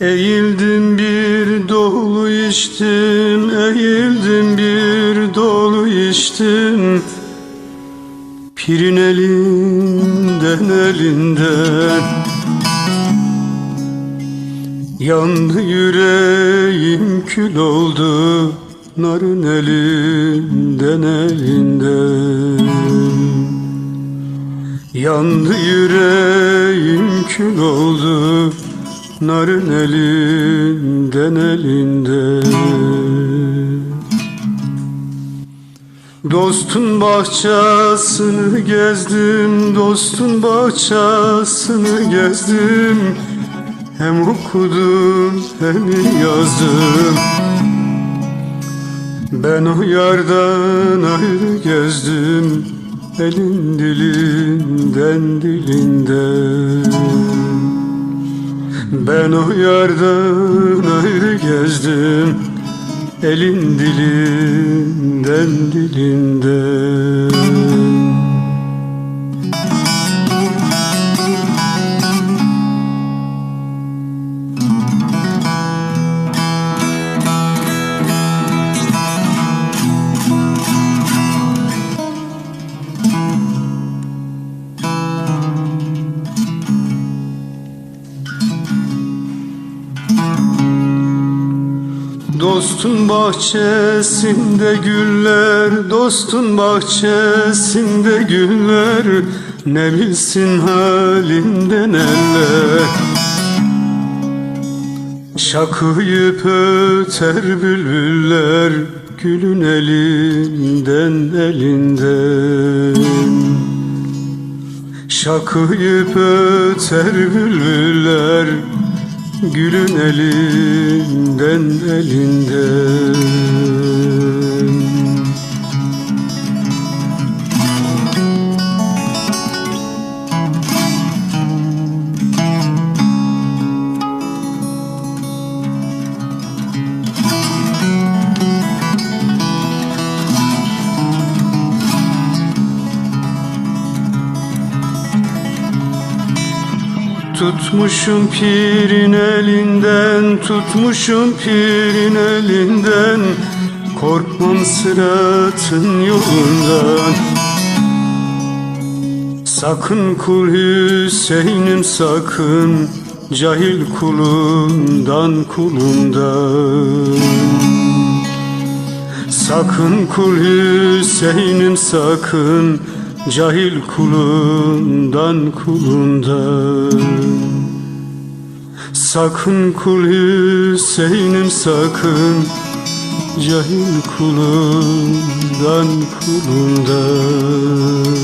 Eğildim bir dolu içtim, eğildim bir dolu içtim. Pirin elinden elinden. Yandı yüreğim kül oldu Narın elinden elinden. Yandı yüreğim kül oldu Narın elinden elinden Dostun bahçesini gezdim Dostun bahçesini gezdim. Hem okudum hem yazdım. Ben o yardan ayrı gezdim Elin dilinden dilinden Ben o yardan ayrı gezdim. Elin dilinden dilinden Dostun bahçesinde güller, dostun bahçesinde güller. Ne bilsin halinden eller Şakıyıp öter bülbüller Gülün elinden elinden. Şakıyıp öter bülbüller Gülün elinden elinden Tutmuşum pirin elinden, tutmuşum pirin elinden. Korkmam sıratın yolundan. Sakın kul Hüseyin'im sakın Cahil kulundan kulundan. Sakın kul Hüseyin'im sakın Cahil kulundan kulundan Sakın kul Hüseyin'im sakın Cahil kulundan kulundan